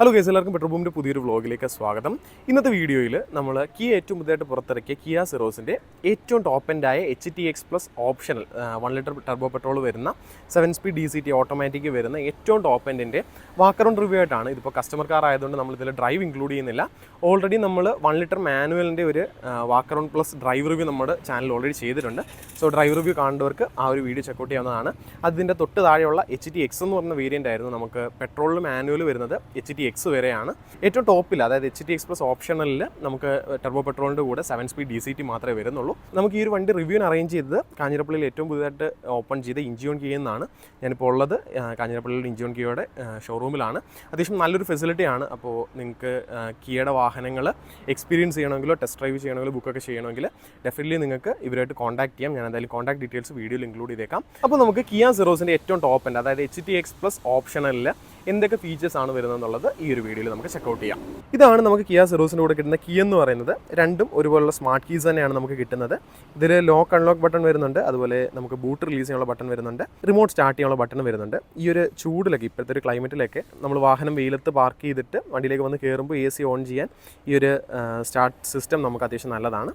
Hello guys എല്ലാവർക്കും petrol പമ്പിന്റെ പുതിയൊരു വ്ലോഗിലേക്ക് സ്വാഗതം. ഇന്നത്തെ വീഡിയോയിൽ നമ്മൾ കിയ ഏറ്റവും പുതിയതായിട്ട് പുറത്തിറക്കിയ കിയ സിറോസിന്റെ ഏറ്റവും top എൻഡായ H T X plus optional one litre turbo petrol വരുന്ന seven speed D C T automatic വരുന്ന ഏറ്റവും ടോപ്പ് എൻഡിന്റെ വാക്കറൗണ്ട് റിവ്യൂ ആയിട്ടാണ്. ഇതിപ്പോൾ കസ്റ്റമർ കാർ ആയതുകൊണ്ട് നമ്മൾ ഇതിൽ ഡ്രൈവ് ഇൻക്ലൂഡ് ചെയ്യുന്നില്ല. ഓൾറെഡി നമ്മൾ വൺ ലിറ്റർ മാനുവലിന്റെ ഒരു വാക്കറൗണ്ട് പ്ലസ് ഡ്രൈവ് റിവ്യൂ നമ്മുടെ ചാനൽ ഓൾറെഡി ചെയ്തിട്ടുണ്ട്. സോ ഡ്രൈവ് റിവ്യൂ കാണേണ്ടവർക്ക് ആ ഒരു വീഡിയോ ചെക്കൗട്ട് ചെയ്യാവുന്നതാണ്. അതിന്റെ തൊട്ട് താഴെയുള്ള എച്ച് ടി എക്സ് എന്ന് പറഞ്ഞ വേരിയന്റ് ആയിരുന്നു നമുക്ക് പെട്രോളിൽ മാനുവൽ വരുന്നത് എച്ച് ടി എക്സ് വരെയാണ്. ഏറ്റവും ടോപ്പിൽ അതായത് എച്ച് ടി എക്സ് പ്ലസ് ഓപ്ഷണലിൽ നമുക്ക് ടർബോ പെട്രോളിന്റെ കൂടെ seven speed D C T മാത്രമേ വരുന്നുള്ളൂ. നമുക്ക് ഈ ഒരു വണ്ടി റിവ്യൂവിന് അറേഞ്ച് ചെയ്തത് കാഞ്ഞിരപ്പള്ളിയിൽ ഏറ്റവും പുതുതായിട്ട് ഓപ്പൺ ചെയ്ത ഇഞ്ചിയോൺ കീ എന്നാണ്. ഞാനിപ്പോൾ ഉള്ളത് കാഞ്ഞിരപ്പള്ളിയിൽ ഇഞ്ചിയോൺ കീയുടെ ഷോറൂമിലാണ് അത്യാവശ്യം നല്ലൊരു ഫെസിലിറ്റിയാണ് അപ്പോൾ നിങ്ങൾക്ക് കിയയുടെ വാഹനങ്ങൾ എക്സ്പീരിയൻസ് ചെയ്യണമെങ്കിലോ ടെസ്റ്റ് ഡ്രൈവ് ചെയ്യണമെങ്കിലോ ബുക്കൊക്കെ ചെയ്യണമെങ്കിൽ ഡെഫിനറ്റ്ലി നിങ്ങൾക്ക് ഇവരായിട്ട് കോൺടാക്ട് ചെയ്യാം. ഞാൻ എന്തായാലും കോൺടാക്ട് ഡീറ്റെയിൽസ് വീഡിയോയിൽ ഇൻക്ലൂഡ് ചെയ്തേക്കാം. അപ്പോൾ നമുക്ക് കിയ സീറോസിന്റെ ഏറ്റവും ടോപ്പ് ഉണ്ട് അതായത് എച്ച് ടി എക്സ് പ്ലസ് ഓപ്ഷണലിൽ എന്തൊക്കെ ഫീച്ചേഴ്സ് ആണ് വരുന്നത് എന്നുള്ളത് ഈ ഒരു വീഡിയോയിൽ നമുക്ക് ചെക്കൗട്ട് ചെയ്യാം. ഇതാണ് നമുക്ക് കിയ സെറോസിന്റെ കൂടെ കിട്ടുന്ന കീ എന്ന് പറയുന്നത്. രണ്ടും ഒരുപോലുള്ള സ്മാർട്ട് കീസ് തന്നെയാണ് നമുക്ക് കിട്ടുന്നത്. ഇതിൽ ലോക്ക് അൺലോക്ക് ബട്ടൺ വരുന്നുണ്ട്. അതുപോലെ നമുക്ക് ബൂട്ട് റിലീസ് ചെയ്യാനുള്ള ബട്ടൺ വരുന്നുണ്ട്. റിമോട്ട് സ്റ്റാർട്ട് ചെയ്യാനുള്ള ബട്ടൺ വരുന്നുണ്ട്. ഈ ഒരു ചൂടിലൊക്കെ ഇപ്പോഴത്തെ ഒരു ക്ലൈമറ്റിലൊക്കെ നമ്മൾ വാഹനം വെയിലത്ത് പാർക്ക് ചെയ്തിട്ട് വണ്ടിയിലേക്ക് വന്ന് കയറുമ്പോൾ എ സി ഓൺ ചെയ്യാൻ ഈ ഒരു സ്റ്റാർട്ട് സിസ്റ്റം നമുക്ക് അത്യാവശ്യം നല്ലതാണ്.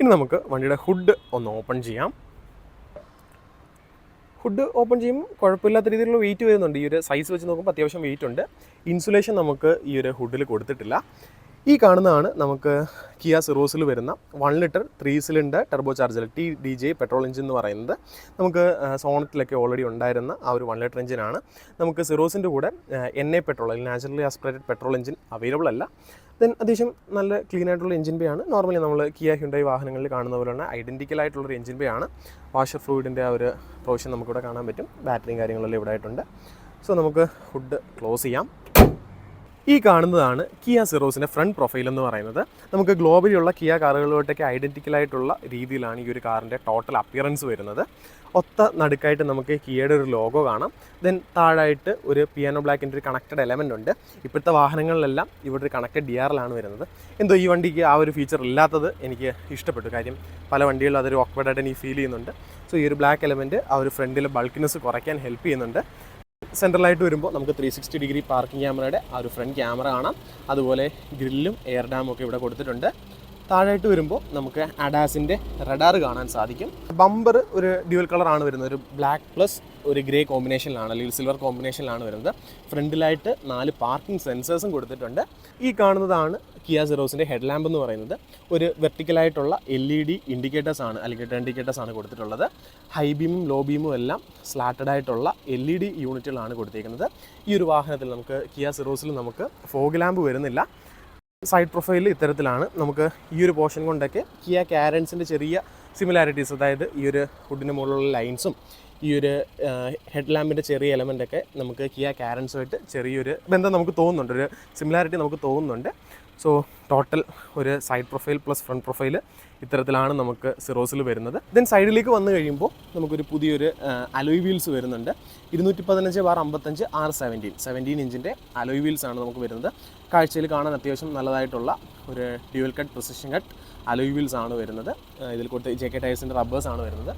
ഇനി നമുക്ക് വണ്ടിയുടെ ഹുഡ് ഒന്ന് ഓപ്പൺ ചെയ്യാം. ഹുഡ് ഓപ്പൺ ചെയ്യുമ്പോൾ കുഴപ്പമില്ലാത്ത രീതിയിലുള്ള വെയിറ്റ് വരുന്നുണ്ട്. ഈ ഒരു സൈസ് വെച്ച് നോക്കുമ്പോൾ അത്യാവശ്യം വെയിറ്റ് ഉണ്ട്. ഇൻസുലേഷൻ നമുക്ക് ഈ ഒരു ഹുഡിൽ കൊടുത്തിട്ടില്ല. ഈ കാണുന്നതാണ് നമുക്ക് കിയ സിറോസിൽ വരുന്ന one litre three cylinder turbo charger T D J petrol engine എന്ന് പറയുന്നത്. നമുക്ക് സോണറ്റിലൊക്കെ ഓൾറെഡി ഉണ്ടായിരുന്ന ആ ഒരു വൺ ലിറ്റർ എഞ്ചിനാണ് നമുക്ക് സിറോസിന്റെ കൂടെ എൻ എ പെട്രോൾ അല്ലെങ്കിൽ naturally aspirated petrol engine available അല്ല. ദെൻ അത്യാവശ്യം നല്ല ക്ലീൻ ആയിട്ടുള്ള എഞ്ചിൻ ബേ ആണ്. നോർമലി നമ്മൾ കിയ ഹ്യുണ്ടായി വാഹനങ്ങളിൽ കാണുന്ന പോലെയാണ് ഐഡന്റിക്കൽ ആയിട്ടുള്ളൊരു എഞ്ചിൻ ബേ ആണ്. വാഷർ ഫ്ലൂയിഡിന്റെ ആ ഒരു പ്രൊവിഷൻ നമുക്കിവിടെ കാണാൻ പറ്റും. ബാറ്ററിയും കാര്യങ്ങളെല്ലാം ഇവിടെ ആയിട്ടുണ്ട്. സോ നമുക്ക് ഹുഡ് ക്ലോസ് ചെയ്യാം. ഈ കാണുന്നതാണ് കിയ സിറോസിന്റെ ഫ്രണ്ട് പ്രൊഫൈൽ എന്ന് പറയുന്നത്. നമുക്ക് ഗ്ലോബലിയുള്ള കിയ കാറുകളിലോട്ടൊക്കെ ഐഡന്റിക്കൽ ആയിട്ടുള്ള രീതിയിലാണ് ഈ ഒരു കാറിന്റെ ടോട്ടൽ അപ്പിയറൻസ് വരുന്നത്. ഒത്ത നടുക്കായിട്ട് നമുക്ക് കിയയുടെ ഒരു ലോഗോ കാണാം. ദെൻ താഴായിട്ട് ഒരു പിയാനോ ബ്ലാക്കിന്റെ ഒരു കണക്റ്റഡ് എലമെന്റ് ഉണ്ട്. ഇപ്പോഴത്തെ വാഹനങ്ങളിലെല്ലാം ഇവിടെ ഒരു കണക്റ്റഡ് ഡി ആറിലാണ് വരുന്നത്. എന്തോ ഈ വണ്ടിക്ക് ആ ഒരു ഫീച്ചർ ഇല്ലാത്തത് എനിക്ക് ഇഷ്ടപ്പെട്ടു. കാര്യം പല വണ്ടികളിലും അതൊരു ഓക്വേഡായിട്ട് എനിക്ക് ഫീൽ ചെയ്യുന്നുണ്ട്. സോ ഈ ഒരു ബ്ലാക്ക് എലമെന്റ് ആ ഒരു ഫ്രണ്ടിലെ ബൾക്കിനെസ് കുറയ്ക്കാൻ ഹെൽപ്പ് ചെയ്യുന്നുണ്ട്. സെൻട്രലായിട്ട് വരുമ്പോൾ നമുക്ക് ത്രീ സിക്സ്റ്റി ഡിഗ്രി പാർക്കിംഗ് ക്യാമറയുടെ ആ ഒരു ഫ്രണ്ട് ക്യാമറ കാണാം. അതുപോലെ ഗ്രില്ലും എയർ ഡാമും ഒക്കെ ഇവിടെ കൊടുത്തിട്ടുണ്ട്. താഴായിട്ട് വരുമ്പോൾ നമുക്ക് അഡാസിന്റെ റഡാർ കാണാൻ സാധിക്കും. ബമ്പർ ഒരു ഡ്യുവൽ കളറാണ് വരുന്നത്. ഒരു ബ്ലാക്ക് പ്ലസ് ഒരു ഗ്രേ കോമ്പിനേഷനിലാണ് അല്ലെങ്കിൽ സിൽവർ കോമ്പിനേഷനിലാണ് വരുന്നത്. ഫ്രണ്ടിലായിട്ട് നാല് പാർക്കിംഗ് സെൻസേഴ്സും കൊടുത്തിട്ടുണ്ട്. ഈ കാണുന്നതാണ് കിയ സിറോസിന്റെ ഹെഡ് ലാമ്പ് എന്ന് പറയുന്നത്. ഒരു വെർട്ടിക്കലായിട്ടുള്ള എൽ ഇ ഡി ഇൻഡിക്കേറ്റേഴ്സ് ആണ് അല്ലെങ്കിൽ ഇൻഡിക്കേറ്റേഴ്സ് ആണ് കൊടുത്തിട്ടുള്ളത്. ഹൈ ബീമും ലോ ബീമും എല്ലാം സ്ലാറ്റഡ് ആയിട്ടുള്ള എൽ ഇ ഡി യൂണിറ്റുകളാണ് കൊടുത്തിരിക്കുന്നത്. ഈ ഒരു വാഹനത്തിൽ നമുക്ക് കിയ സിറോസിൽ നമുക്ക് ഫോഗ് ലാമ്പ് വരുന്നില്ല. സൈഡ് പ്രൊഫൈൽ ഇത്തരത്തിലാണ് നമുക്ക് ഈ ഒരു പോർഷൻ കൊണ്ടൊക്കെ കിയ കാരൻസിന്റെ ചെറിയ സിമിലാരിറ്റീസ് അതായത് ഈ ഒരു ഹുഡിന് മുകളിലുള്ള ലൈൻസും ഈ ഒരു ഹെഡ് ലാമ്പിന്റെ ചെറിയ എലമെന്റ് ഒക്കെ നമുക്ക് കിയ കാരൻസുമായിട്ട് ചെറിയൊരു ബന്ധം നമുക്ക് തോന്നുന്നുണ്ട്. ഒരു സിമിലാരിറ്റി നമുക്ക് തോന്നുന്നുണ്ട്. സോ ടോട്ടൽ ഒരു side profile plus front profile ഇത്തരത്തിലാണ് നമുക്ക് സിറോസിൽ വരുന്നത്. ദെൻ സൈഡിലേക്ക് വന്നു കഴിയുമ്പോൾ നമുക്കൊരു പുതിയൊരു അലോയ് വീൽസ് വരുന്നുണ്ട്. ഇരുന്നൂറ്റി പതിനഞ്ച് ബാർ അമ്പത്തഞ്ച് ആർ സെവന്റീൻ സെവന്റീൻ ഇഞ്ചിന്റെ അലോയ് വീൽസ് ആണ് നമുക്ക് വരുന്നത്. കാഴ്ചയിൽ കാണാൻ അത്യാവശ്യം നല്ലതായിട്ടുള്ള ഒരു dual cut precision cut alloy wheels ആണ് വരുന്നത്. ഇതിൽ കൊടുത്ത ജെ കെ ടയേഴ്സിന്റെ റബ്ബേഴ്സ് ആണ് വരുന്നത്.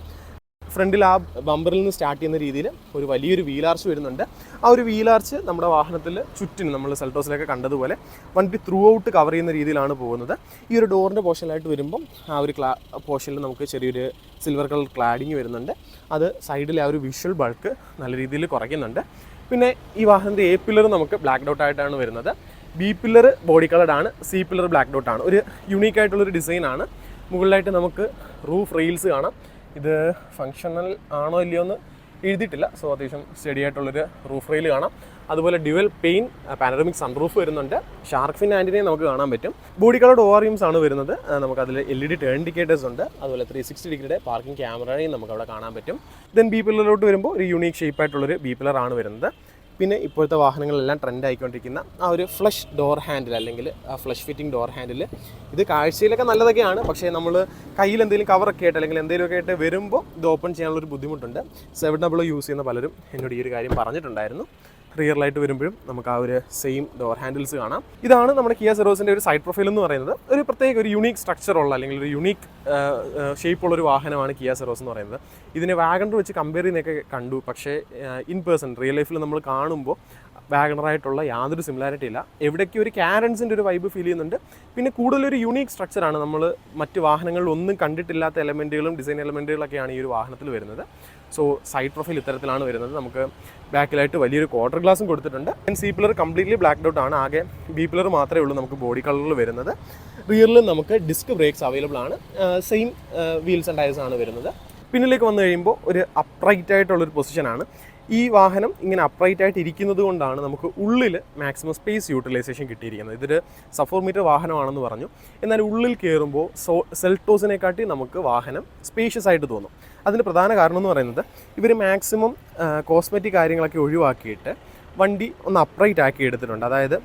ഫ്രണ്ടിൽ ആ ബമ്പറിൽ നിന്ന് സ്റ്റാർട്ട് ചെയ്യുന്ന രീതിയിൽ ഒരു വലിയൊരു വീലാർച്ച് വരുന്നുണ്ട്. ആ ഒരു വീലാർച്ച് നമ്മുടെ വാഹനത്തിൽ ചുറ്റിന് നമ്മൾ സെൽട്ടോസിലൊക്കെ കണ്ടതുപോലെ വണ്ടി ത്രൂ ഔട്ട് കവർ ചെയ്യുന്ന രീതിയിലാണ് പോകുന്നത്. ഈ ഒരു ഡോറിന്റെ പോർഷനിലായിട്ട് വരുമ്പം ആ ഒരു ക്ലാ പോർഷനിൽ നമുക്ക് ചെറിയൊരു സിൽവർ കളർ ക്ലാഡിങ് വരുന്നുണ്ട്. അത് സൈഡിലെ ആ ഒരു വിഷ്വൽ ബൾക്ക് നല്ല രീതിയിൽ കുറയ്ക്കുന്നുണ്ട്. പിന്നെ ഈ വാഹനത്തിന്റെ എ പില്ലർ നമുക്ക് ബ്ലാക്ക് ഡൗട്ട് ആയിട്ടാണ് വരുന്നത്. ബി പില്ലർ ബോഡി കളർഡ് ആണ് സി പില്ലർ ബ്ലാക്ക് ഡോട്ടാണ് ഒരു യുണീക്ക് ആയിട്ടുള്ളൊരു ഡിസൈനാണ് മുകളിലായിട്ട് നമുക്ക് റൂഫ് റെയിൽസ് കാണാം. ഇത് ഫങ്ഷണൽ ആണോ ഇല്ലയോ എന്ന് എഴുതിയിട്ടില്ല. സോ അത്യാവശ്യം സ്റ്റഡി ആയിട്ടുള്ളൊരു റൂഫ് റെയിൽ കാണാം. അതുപോലെ ഡ്യുവൽ പെയിൻ പാനറമിക് സൺറൂഫ് വരുന്നുണ്ട്. ഷാർക്ക് ഫിൻ ആന്റിനെ നമുക്ക് കാണാൻ പറ്റും. ബോഡി കളർഡ് ഓറിയംസ് ആണ് വരുന്നത്. നമുക്കതിൽ L E D turn indicators ഉണ്ട്. അതുപോലെ ത്രീ സിക്സ്റ്റി ഡിഗ്രിയുടെ പാർക്കിംഗ് ക്യാമറയും നമുക്ക് അവിടെ കാണാൻ പറ്റും. ദെൻ ബി പില്ലറിലോട്ട് വരുമ്പോൾ ഒരു യൂണീക്ക് ഷേപ്പ് ആയിട്ടുള്ളൊരു ബി പില്ലർ ആണ് വരുന്നത്. പിന്നെ ഇപ്പോഴത്തെ വാഹനങ്ങളെല്ലാം ട്രെൻഡ് ആയിക്കൊണ്ടിരിക്കുന്ന ആ ഒരു ഫ്ലഷ് ഡോർ ഹാൻഡിൽ അല്ലെങ്കിൽ ആ ഫ്ലഷ് ഫിറ്റിംഗ് ഡോർ ഹാൻഡിൽ ഇത് കാഴ്ചയിലൊക്കെ നല്ലതൊക്കെയാണ്. പക്ഷേ നമ്മൾ കയ്യിൽ എന്തെങ്കിലും കവറൊക്കെ ആയിട്ട് അല്ലെങ്കിൽ എന്തെങ്കിലുമൊക്കെ ആയിട്ട് വരുമ്പോൾ ഇത് ഓപ്പൺ ചെയ്യാനുള്ളൊരു ബുദ്ധിമുട്ടുണ്ട്. സെവൻ ഡബിൾ യൂസ് ചെയ്യുന്ന പലരും എന്നോട് ഈ ഒരു കാര്യം പറഞ്ഞിട്ടുണ്ടായിരുന്നു. റിയർ ലൈറ്റ് വരുമ്പോഴും നമുക്ക് ആ ഒരു സെയിം ഡോർ ഹാൻഡിൽസ് കാണാം. ഇതാണ് നമ്മുടെ കിയ സെറോസിന്റെ ഒരു സൈഡ് പ്രൊഫൈൽ എന്ന് പറയുന്നത്. ഒരു പ്രത്യേക ഒരു യുണീക്ക് സ്ട്രക്ചർ ഉള്ള അല്ലെങ്കിൽ ഒരു യുണീക്ക് ഷേപ്പുള്ള ഒരു വാഹനമാണ് കിയ സെറോസ് എന്ന് പറയുന്നത്. ഇതിനെ വാഗണ്ടർ വെച്ച് കമ്പയർ ചെയ്യുന്നതൊക്കെ കണ്ടു. പക്ഷേ ഇൻ പേഴ്സൺ റിയൽ ലൈഫിൽ നമ്മൾ കാണുമ്പോൾ വാഗണറായിട്ടുള്ള യാതൊരു സിമിലാരിറ്റി ഇല്ല. എവിടേക്ക് ഒരു ക്യാരൻസിന്റെ ഒരു വൈബ് ഫീൽ ചെയ്യുന്നുണ്ട്. പിന്നെ കൂടുതലൊരു യുണീക്ക് സ്ട്രക്ചറാണ് നമ്മൾ മറ്റ് വാഹനങ്ങളിൽ ഒന്നും കണ്ടിട്ടില്ലാത്ത എലമെന്റുകളും ഡിസൈൻ എലമെന്റുകളൊക്കെയാണ് ഈ ഒരു വാഹനത്തിൽ വരുന്നത്. സോ സൈഡ് പ്രൊഫൈൽ ഇത്തരത്തിലാണ് വരുന്നത്. നമുക്ക് ബാക്കിലായിട്ട് വലിയൊരു ക്വാർട്ടർ ഗ്ലാസും കൊടുത്തിട്ടുണ്ട്. And C pillar completely black out ആണ്. ആകെ ബി പില്ലർ മാത്രമേ ഉള്ളൂ നമുക്ക് ബോഡി കളറിൽ വരുന്നത്. റിയറിൽ നമുക്ക് ഡിസ്ക് ബ്രേക്സ് അവൈലബിൾ ആണ്. സെയിം വീൽസ് ആൻഡ് ടയർസ് ആണ് വരുന്നത്. പിന്നിലേക്ക് വന്നു കഴിയുമ്പോൾ ഒരു അപ്രൈറ്റ് ആയിട്ടുള്ളൊരു പൊസിഷനാണ് ഈ വാഹനം ഇങ്ങനെ അപ്രൈറ്റ് ആയിട്ട് ഇരിക്കുന്നത് കൊണ്ടാണ് നമുക്ക് ഉള്ളിൽ മാക്സിമം സ്പേസ് യൂട്ടിലൈസേഷൻ കിട്ടിയിരിക്കുന്നത്. ഇതൊരു സഫോർ മീറ്റർ വാഹനമാണെന്ന് പറഞ്ഞു. എന്നാൽ ഉള്ളിൽ കയറുമ്പോൾ സോ സെൽട്ടോസിനെക്കാട്ടി നമുക്ക് വാഹനം സ്പേഷ്യസ് ആയിട്ട് തോന്നും. അതിന് പ്രധാന കാരണം എന്ന് പറയുന്നത് ഇവർ മാക്സിമം കോസ്മെറ്റിക് കാര്യങ്ങളൊക്കെ ഒഴിവാക്കിയിട്ട് വണ്ടി ഒന്ന് അപ്രൈറ്റ് ആക്കി എടുത്തിട്ടുണ്ട്. അതായത്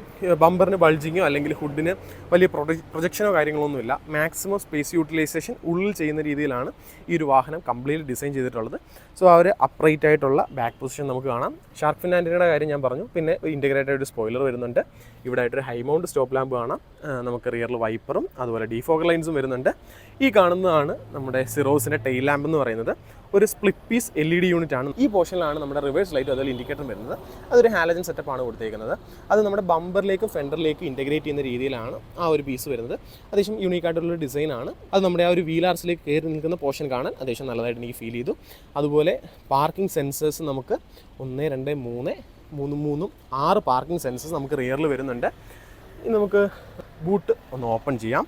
ബമ്പറിന് ബൾജിങ്ങോ അല്ലെങ്കിൽ ഹുഡിന് വലിയ പ്രൊജക്ഷനോ കാര്യങ്ങളൊന്നുമില്ല. മാക്സിമം സ്പേസ് യൂട്ടിലൈസേഷൻ ഉള്ളിൽ ചെയ്യുന്ന രീതിയിലാണ് ഈ ഒരു വാഹനം കംപ്ലീറ്റ് ഡിസൈൻ ചെയ്തിട്ടുള്ളത്. സോ അവർ അപ്രൈറ്റ് ആയിട്ടുള്ള ബാക്ക് പൊസിഷൻ നമുക്ക് കാണാം. ഷാർക്ക് ഫിൻ ആന്റിനയുടെ കാര്യം ഞാൻ പറഞ്ഞു. പിന്നെ ഇന്റഗ്രേറ്റഡ് ഒരു സ്പോയിലർ വരുന്നുണ്ട്. ഇവിടെ ആയിട്ടൊരു ഹൈ മൗണ്ട് സ്റ്റോപ്പ് ലാമ്പ് കാണാം. നമുക്ക് റിയറിൽ വൈപ്പറും അതുപോലെ ഡിഫോഗർ ലൈൻസും വരുന്നുണ്ട്. ഈ കാണുന്നതാണ് നമ്മുടെ സിറോസിന്റെ ടെയിൽ ലാമ്പ് എന്ന് പറയുന്നത്. ഒരു split piece L E D unit ആണ്. ഈ പോർഷനിലാണ് നമ്മുടെ റിവേഴ്സ് ലൈറ്റ് അതുപോലെ ഇൻഡിക്കേറ്റർ വരുന്നത്. അതൊരു ഹാലജൻ സെറ്റപ്പ് ആണ് കൊടുത്തേക്കുന്നത്. അത് നമ്മുടെ ബമ്പറിലേക്കും ഫെൻഡറിലേക്കും ഇന്റഗ്രേറ്റ് ചെയ്യുന്ന രീതിയിലാണ് ആ ഒരു പീസ് വരുന്നത്. അത്യാവശ്യം യൂണീക്ക് ആയിട്ടുള്ള ഡിസൈൻ ആണ്. അത് നമ്മുടെ ആ ഒരു വീലാർസിലേക്ക് കയറി നിൽക്കുന്ന പോർഷൻ കാണാൻ അത്യാവശ്യം നല്ലതായിട്ട് എനിക്ക് ഫീൽ ചെയ്തു. അതുപോലെ പാർക്കിംഗ് സെൻസേഴ്സ് നമുക്ക് ഒന്ന് രണ്ട് മൂന്ന് മൂന്ന് മൂന്നും ആറ് പാർക്കിംഗ് സെൻസേഴ്സ് നമുക്ക് റിയറിൽ വരുന്നുണ്ട്. ഇനി നമുക്ക് ബൂട്ട് ഒന്ന് ഓപ്പൺ ചെയ്യാം.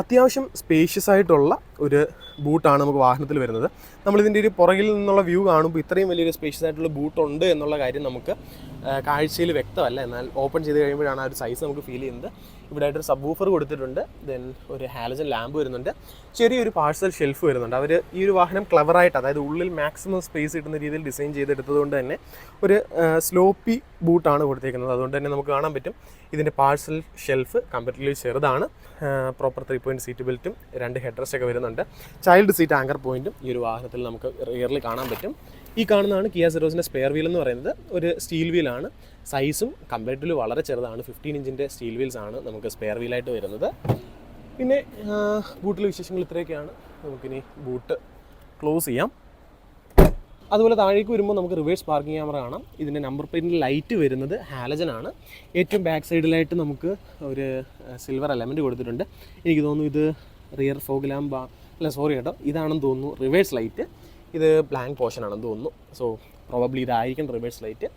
അത്യാവശ്യം സ്പേഷ്യസ് ആയിട്ടുള്ള ഒരു ബൂട്ടാണ് നമുക്ക് വാഹനത്തിൽ വരുന്നത്. നമ്മളിതിന്റെ ഒരു പുറകിൽ നിന്നുള്ള വ്യൂ കാണുമ്പോൾ ഇത്രയും വലിയൊരു സ്പേഷ്യസ് ആയിട്ടുള്ള ബൂട്ട് ഉണ്ട് എന്നുള്ള കാര്യം നമുക്ക് കാഴ്ചയിൽ വ്യക്തമല്ല. എന്നാൽ ഓപ്പൺ ചെയ്ത് കഴിയുമ്പോഴാണ് ആ ഒരു സൈസ് നമുക്ക് ഫീൽ ചെയ്യുന്നത്. ഇവിടെ ആയിട്ടൊരു സബ് വൂഫർ കൊടുത്തിട്ടുണ്ട്. ദെൻ ഒരു ഹാലജൻ ലാമ്പ് വരുന്നുണ്ട്. ചെറിയൊരു പാഴ്സൽ ഷെൽഫ് വരുന്നുണ്ട്. അവർ ഈ ഒരു വാഹനം ക്ലവറായിട്ട് അതായത് ഉള്ളിൽ മാക്സിമം സ്പേസ് കിട്ടുന്ന രീതിയിൽ ഡിസൈൻ ചെയ്തെടുത്തത് കൊണ്ട് തന്നെ ഒരു സ്ലോപ്പി ബൂട്ടാണ് കൊടുത്തിരിക്കുന്നത്. അതുകൊണ്ട് തന്നെ നമുക്ക് കാണാൻ പറ്റും. ഇതിന്റെ പാഴ്സൽ ഷെൽഫ് കമ്പാരിറ്റീവ്ലി ചെറുതാണ്. പ്രോപ്പർ ത്രീ പോയിന്റ് സീറ്റ് ബെൽറ്റും രണ്ട് ഹെഡ്രസ് ഒക്കെ വരുന്നുണ്ട്. ചൈൽഡ് സീറ്റ് ആങ്കർ പോയിന്റും ഈ ഒരു വാഹനത്തിൽ നമുക്ക് റിയർലി കാണാൻ പറ്റും. ഈ കാണുന്നതാണ് കിയ സെറോസിന്റെ സ്പെയർ വീൽ എന്ന് പറയുന്നത്. ഒരു സ്റ്റീൽ വീലാണ് സൈസും കമ്പാരിറ്റീവ്ലി വളരെ ചെറുതാണ്. ഫിഫ്റ്റീൻ ഇഞ്ചിന്റെ സ്റ്റീൽ വീൽസ് ആണ് നമുക്ക് സ്പെയർ വീലായിട്ട് വരുന്നത്. പിന്നെ ബൂട്ടിലെ വിശേഷങ്ങൾ ഇത്രയൊക്കെയാണ്. നമുക്കിനി ബൂട്ട് ക്ലോസ് ചെയ്യാം. അതുപോലെ താഴേക്ക് വരുമ്പോൾ നമുക്ക് റിവേഴ്സ് പാർക്കിംഗ് ക്യാമറ കാണാം. ഇതിന്റെ നമ്പർ പ്ലേറ്റിന്റെ ലൈറ്റ് വരുന്നത് ഹാലജൻ ആണ്. ഏറ്റവും ബാക്ക് സൈഡിലായിട്ട് നമുക്ക് ഒരു സിൽവർ എലമെന്റ് കൊടുത്തിട്ടുണ്ട്. എനിക്ക് തോന്നുന്നു ഇത് റിയർ ഫോഗ് ലാമ്പ് അല്ല സോറി കേട്ടോ. ഇതാണെന്ന് തോന്നുന്നു റിവേഴ്സ് ലൈറ്റ് ഇത് ബ്ലാങ്ക് പോർഷൻ ആണെന്ന് തോന്നുന്നു. സോ പ്രോബബ്ലി ഇതായിരിക്കും റിവേഴ്സ് ലൈറ്റ്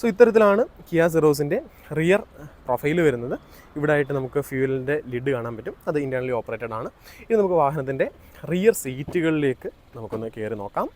സോ ഇത്തരത്തിലാണ് കിയ സെറോസിന്റെ റിയർ പ്രൊഫൈൽ വരുന്നത്. ഇവിടെ ആയിട്ട് നമുക്ക് ഫ്യൂവലിന്റെ ലിഡ് കാണാൻ പറ്റും. അത് ഇന്റേർണലി ഓപ്പറേറ്റഡ് ആണ്. ഇനി നമുക്ക് വാഹനത്തിന്റെ റിയർ സീറ്റുകളിലേക്ക് നമുക്കൊന്ന് കയറി നോക്കാം.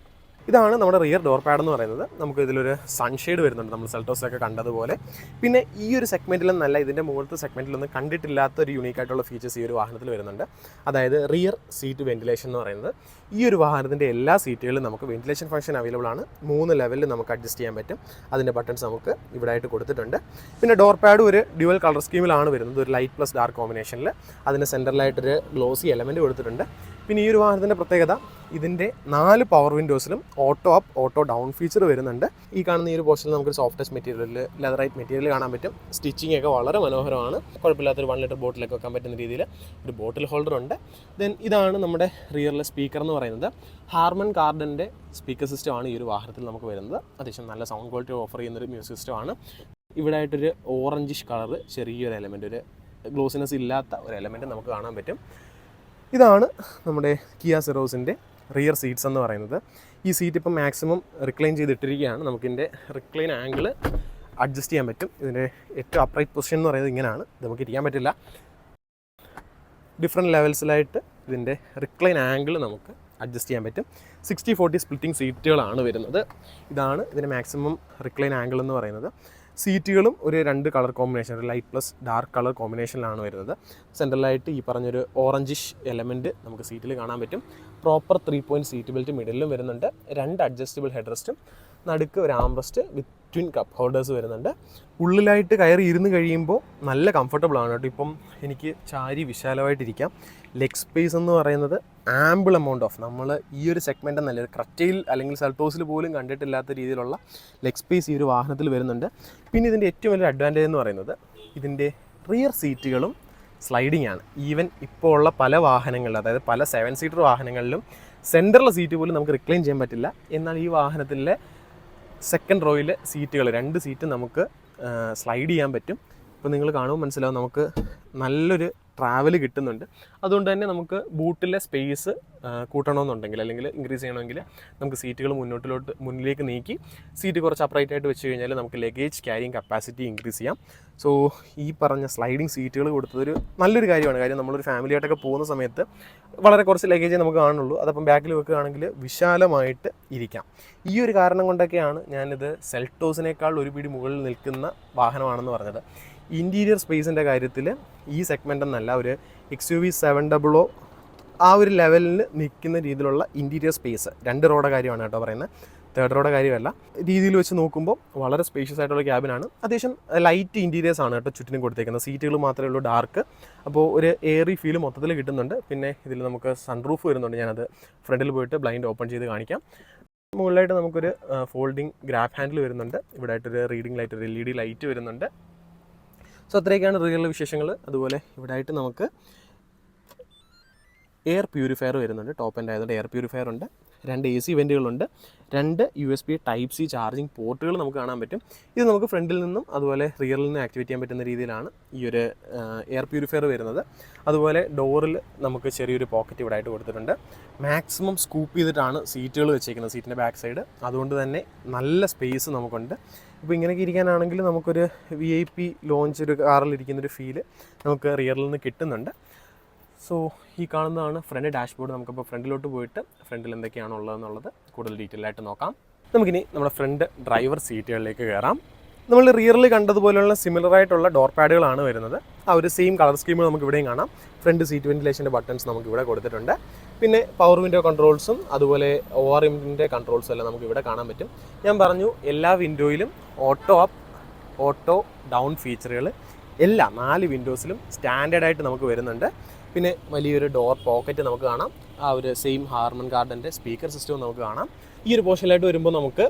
ഇതാണ് നമ്മുടെ റിയർ ഡോർ പാഡ് എന്ന് പറയുന്നത്. നമുക്ക് ഇതിലൊരു സൺഷെയ്ഡ് വരുന്നുണ്ട്. നമ്മൾ സെൽട്ടോസിലൊക്കെ കണ്ടതുപോലെ. പിന്നെ ഈ ഒരു സെഗ്മെന്റിലെന്നല്ല ഇതിന്റെ മുകളിലത്തെ സെഗ്മെന്റിലൊന്നും കണ്ടിട്ടില്ലാത്ത ഒരു യൂണീക്ക് ആയിട്ടുള്ള ഫീച്ചേഴ്സ് ഈ ഒരു വാഹനത്തിൽ വരുന്നുണ്ട്. അതായത് റിയർ സീറ്റ് വെന്റിലേഷൻ എന്ന് പറയുന്നത്. ഈ ഒരു വാഹനത്തിന്റെ എല്ലാ സീറ്റുകളിലും നമുക്ക് വെന്റിലേഷൻ ഫംഗ്ഷൻ അവൈലബിൾ ആണ്. മൂന്ന് ലെവലിൽ നമുക്ക് അഡ്ജസ്റ്റ് ചെയ്യാൻ പറ്റും. അതിന്റെ ബട്ടൺസ് നമുക്ക് ഇവിടെ ആയിട്ട് കൊടുത്തിട്ടുണ്ട്. പിന്നെ ഡോർ പാഡ് ഒരു ഡ്യുവൽ കളർ സ്കീമിലാണ് വരുന്നത്. ഒരു ലൈറ്റ് പ്ലസ് ഡാർക്ക് കോമ്പിനേഷനിൽ അതിന് സെന്ററിലായിട്ടൊരു ഗ്ലോസി എലമെന്റ് കൊടുത്തിട്ടുണ്ട്. പിന്നെ ഈ ഒരു വാഹനത്തിന്റെ പ്രത്യേകത ഇതിന്റെ നാല് power വിൻഡോസിലും auto up auto down feature വരുന്നുണ്ട്. ഈ കാണുന്ന ഈ ഒരു പോർഷനിൽ നമുക്ക് സോഫ്റ്റസ്റ്റ് മെറ്റീരിയലിൽ ലെതറൈറ്റ് മെറ്റീരിയൽ കാണാൻ പറ്റും. സ്റ്റിച്ചിങ് ഒക്കെ വളരെ മനോഹരമാണ്. കുഴപ്പമില്ലാത്തൊരു വൺ ലിറ്റർ ബോട്ടിലൊക്കെ വെക്കാൻ പറ്റുന്ന രീതിയിൽ ഒരു ബോട്ടിൽ ഹോൾഡർ ഉണ്ട്. ദെൻ ഇതാണ് നമ്മുടെ റിയറിലെ സ്പീക്കർ എന്ന് പറയുന്നത്. ഹാർമൺ കാർഡന്റെ സ്പീക്കർ സിസ്റ്റമാണ് ഈ ഒരു വാഹനത്തിൽ നമുക്ക് വരുന്നത്. അത്യാവശ്യം നല്ല സൗണ്ട് ക്വാളിറ്റി ഓഫർ ചെയ്യുന്ന ഒരു മ്യൂസിക് സിസ്റ്റമാണ് ഇവിടെ ആയിട്ടൊരു ഓറഞ്ചിഷ് കളർ ചെറിയൊരു എലമെന്റ് ഒരു ഗ്ലോസിനെസ് ഇല്ലാത്ത ഒരു എലമെന്റ് നമുക്ക് കാണാൻ പറ്റും. ഇതാണ് നമ്മുടെ കിയ സെറോസിന്റെ റിയർ സീറ്റ്സ് എന്ന് പറയുന്നത്. ഈ സീറ്റ് ഇപ്പം മാക്സിമം റിക്ലൈൻ ചെയ്തിട്ടിരിക്കുകയാണ്. നമുക്കിതിന്റെ റിക്ലൈൻ ആംഗിൾ അഡ്ജസ്റ്റ് ചെയ്യാൻ പറ്റും. ഇതിന്റെ ഏറ്റവും അപ്രൈറ്റ് പൊസിഷൻ എന്ന് പറയുന്നത് ഇങ്ങനെയാണ് നമുക്ക് ഇരിക്കാൻ പറ്റില്ല. ഡിഫറെന്റ് ലെവൽസിലായിട്ട് ഇതിന്റെ റിക്ലൈൻ ആംഗിൾ നമുക്ക് അഡ്ജസ്റ്റ് ചെയ്യാൻ പറ്റും. സിക്സ്റ്റി ഫോർട്ടി സ്പ്ലിറ്റിംഗ് സീറ്റുകളാണ് വരുന്നത്. ഇതാണ് ഇതിന്റെ മാക്സിമം റിക്ലൈൻ ആംഗിൾ എന്ന് പറയുന്നത്. സീറ്റുകളും ഒരു രണ്ട് കളർ കോമ്പിനേഷൻ ഒരു ലൈറ്റ് പ്ലസ് ഡാർക്ക് കളർ കോമ്പിനേഷനിലാണ് വരുന്നത്. സെൻട്രലായിട്ട് ഈ പറഞ്ഞൊരു ഓറഞ്ചിഷ് എലമെന്റ് നമുക്ക് സീറ്റിൽ കാണാൻ പറ്റും. Proper three point seat belt മിഡിലും വരുന്നുണ്ട്. രണ്ട് അഡ്ജസ്റ്റബിൾ ഹെഡ് റെസ്റ്റും നടുക്ക് ഒരു armrest with twin cup holders വരുന്നുണ്ട്. ഉള്ളിലായിട്ട് കയറി ഇരുന്ന് കഴിയുമ്പോൾ നല്ല കംഫർട്ടബിൾ ആണ് കേട്ടോ. ഇപ്പം എനിക്ക് ചാരി വിശാലമായിട്ടിരിക്കാം. ലെഗ് സ്പേസ് എന്ന് പറയുന്നത് ആമ്പിൾ എമൗണ്ട് ഓഫ് നമ്മൾ ഈ ഒരു സെഗ്മെന്റ് എന്നല്ല ഒരു ക്രറ്റയിൽ അല്ലെങ്കിൽ സൾട്ടോസിൽ പോലും കണ്ടിട്ടില്ലാത്ത രീതിയിലുള്ള ലെഗ് സ്പേസ് ഈ ഒരു വാഹനത്തിൽ വരുന്നുണ്ട്. പിന്നെ ഇതിന്റെ ഏറ്റവും വലിയ അഡ്വാന്റേജ് എന്ന് പറയുന്നത് ഇതിന്റെ റിയർ സീറ്റുകളും സ്ലൈഡിംഗ് ആണ്. ഈവൻ ഇപ്പോൾ ഉള്ള പല വാഹനങ്ങളിൽ അതായത് പല സെവൻ സീറ്റർ വാഹനങ്ങളിലും സെന്ററിലെ സീറ്റ് പോലും നമുക്ക് റിക്ലെയിം ചെയ്യാൻ പറ്റില്ല. എന്നാൽ ഈ വാഹനത്തിലെ സെക്കൻഡ് റോയിൽ സീറ്റുകൾ രണ്ട് സീറ്റ് നമുക്ക് സ്ലൈഡ് ചെയ്യാൻ പറ്റും. ഇപ്പോൾ നിങ്ങൾ കാണുമ്പോൾ മനസ്സിലാവും നമുക്ക് നല്ലൊരു ട്രാവൽ കിട്ടുന്നുണ്ട്. അതുകൊണ്ട് തന്നെ നമുക്ക് ബൂട്ടിലെ സ്പേസ് കൂട്ടണമെന്നുണ്ടെങ്കിൽ അല്ലെങ്കിൽ ഇൻക്രീസ് ചെയ്യണമെങ്കിൽ നമുക്ക് സീറ്റുകൾ മുന്നോട്ടിലോട്ട് മുന്നിലേക്ക് നീക്കി സീറ്റ് കുറച്ച് അപ്രൈറ്റ് ആയിട്ട് വെച്ച് കഴിഞ്ഞാൽ നമുക്ക് ലഗേജ് ക്യാരിങ് കപ്പാസിറ്റി ഇൻക്രീസ് ചെയ്യാം. സോ ഈ പറഞ്ഞ സ്ലൈഡിങ് സീറ്റുകൾ കൊടുത്തതൊരു നല്ലൊരു കാര്യമാണ്. കാര്യം നമ്മളൊരു ഫാമിലി ആയിട്ടൊക്കെ പോകുന്ന സമയത്ത് വളരെ കുറച്ച് ലഗേജേ നമുക്ക് കാണുള്ളൂ അതപ്പം ബാക്കിൽ വെക്കുകയാണെങ്കിൽ വിശാലമായിട്ട് ഇരിക്കാം. ഈ ഒരു കാരണം കൊണ്ടൊക്കെയാണ് ഞാനിത് സെൽട്ടോസിനേക്കാൾ ഒരു പിടി മുകളിൽ നിൽക്കുന്ന വാഹനമാണെന്ന് പറഞ്ഞത്. ഇന്റീരിയർ സ്പേസിന്റെ കാര്യത്തിൽ ഈ സെഗ്മെന്റ് എന്നല്ല ഒരു എക്സ് യു വി സെവൻ ഡബിളോ ആ ഒരു ലെവലിൽ നിൽക്കുന്ന രീതിയിലുള്ള ഇന്റീരിയർ സ്പേസ്. രണ്ട് റോഡ് കാര്യമാണ് കേട്ടോ പറയുന്നത്. തേർഡ് റോഡ് കാര്യമല്ല. രീതിയിൽ വെച്ച് നോക്കുമ്പോൾ വളരെ സ്പേഷ്യസ് ആയിട്ടുള്ള ക്യാബിനാണ് അത്യാവശ്യം ലൈറ്റ് ഇന്റീരിയേഴ്സ് ആണ് കേട്ടോ ചുറ്റിനും കൊടുത്തേക്കുന്നത്. സീറ്റുകൾ മാത്രമേ ഉള്ളൂ ഡാർക്ക് അപ്പോൾ ഒരു എയറി ഫീൽ മൊത്തത്തിൽ കിട്ടുന്നുണ്ട്. പിന്നെ ഇതിൽ നമുക്ക് സൺറൂഫ് വരുന്നുണ്ട്. ഞാനത് ഫ്രണ്ടിൽ പോയിട്ട് ബ്ലൈൻഡ് ഓപ്പൺ ചെയ്ത് കാണിക്കാം. മുകളിലായിട്ട് നമുക്കൊരു ഫോൾഡിങ് ഗ്രാഫ് ഹാൻഡിൽ വരുന്നുണ്ട്. ഇവിടെ ആയിട്ടൊരു റീഡിംഗ് ലൈറ്റ് ഒരു എൽ ഇ ഡി ലൈറ്റ് വരുന്നുണ്ട്. സോ അത്രയൊക്കെയാണ് റിയൽ വിശേഷങ്ങൾ. അതുപോലെ ഇവിടെ ആയിട്ട് നമുക്ക് എയർ പ്യൂരിഫയർ വരുന്നുണ്ട്. ടോപ്പ് എൻഡ് ആയതുകൊണ്ട് എയർ പ്യൂരിഫയർ ഉണ്ട്. രണ്ട് എ സി വെന്റുകളുണ്ട് രണ്ട് U S B type C charging പോർട്ടുകൾ നമുക്ക് കാണാൻ പറ്റും. ഇത് നമുക്ക് ഫ്രണ്ടിൽ നിന്നും അതുപോലെ റിയറിൽ നിന്നും ആക്ടിവേറ്റ് ചെയ്യാൻ പറ്റുന്ന രീതിയിലാണ് ഈ ഒരു എയർ പ്യൂരിഫയർ വരുന്നത്. അതുപോലെ ഡോറിൽ നമുക്ക് ചെറിയൊരു പോക്കറ്റ് ഇവിടെ ആയിട്ട് കൊടുത്തിട്ടുണ്ട്. മാക്സിമം സ്കൂപ്പ് ചെയ്തിട്ടാണ് സീറ്റുകൾ വെച്ചേക്കുന്നത് സീറ്റിന്റെ ബാക്ക് സൈഡ് അതുകൊണ്ട് തന്നെ നല്ല സ്പേസ് നമുക്കുണ്ട്. ഇപ്പോൾ ഇങ്ങനെയൊക്കെ ഇരിക്കാനാണെങ്കിൽ നമുക്കൊരു വി ഐ പി ലോഞ്ച് ഒരു കാറിൽ ഇരിക്കുന്നൊരു ഫീൽ നമുക്ക് റിയറിൽ നിന്ന് കിട്ടുന്നുണ്ട്. സോ ഈ കാണുന്നതാണ് ഫ്രണ്ട് ഡാഷ്ബോർഡ് നമുക്കിപ്പോൾ ഫ്രണ്ടിലോട്ട് പോയിട്ട് ഫ്രണ്ടിൽ എന്തൊക്കെയാണ് ഉള്ളതെന്നുള്ളത് കൂടുതൽ ഡീറ്റെയിൽ ആയിട്ട് നോക്കാം. നമുക്കിനി നമ്മുടെ ഫ്രണ്ട് ഡ്രൈവർ സീറ്റുകളിലേക്ക് കയറാം നമ്മൾ റിയറിൽ കണ്ടതുപോലെയുള്ള സിമിലർ ആയിട്ടുള്ള ഡോർ പാഡുകളാണ് വരുന്നത്. ആ ഒരു സെയിം കളർ സ്കീം നമുക്ക് ഇവിടെയും കാണാം. ഫ്രണ്ട് സീറ്റ് വെന്റിലേഷന്റെ ബട്ടൺസ് നമുക്ക് ഇവിടെ കൊടുത്തിട്ടുണ്ട്. പിന്നെ പവർ വിൻഡോ കൺട്രോൾസും അതുപോലെ ഒ ആർ എമ്മിന്റെ കൺട്രോൾസും എല്ലാം നമുക്ക് ഇവിടെ കാണാൻ പറ്റും. ഞാൻ പറഞ്ഞു എല്ലാ വിൻഡോയിലും ഓട്ടോ അപ്പ് ഓട്ടോ ഡൗൺ ഫീച്ചറുകൾ എല്ലാ നാല് വിൻഡോസിലും സ്റ്റാൻഡേർഡ് ആയിട്ട് നമുക്ക് വരുന്നുണ്ട്. പിന്നെ വലിയൊരു ഡോർ പോക്കറ്റ് നമുക്ക് കാണാം. ആ ഒരു സെയിം ഹാർമൺ ഗാർഡന്റെ സ്പീക്കർ സിസ്റ്റവും നമുക്ക് കാണാം. ഈ ഒരു പോർഷനിലായിട്ട് വരുമ്പോൾ നമുക്ക്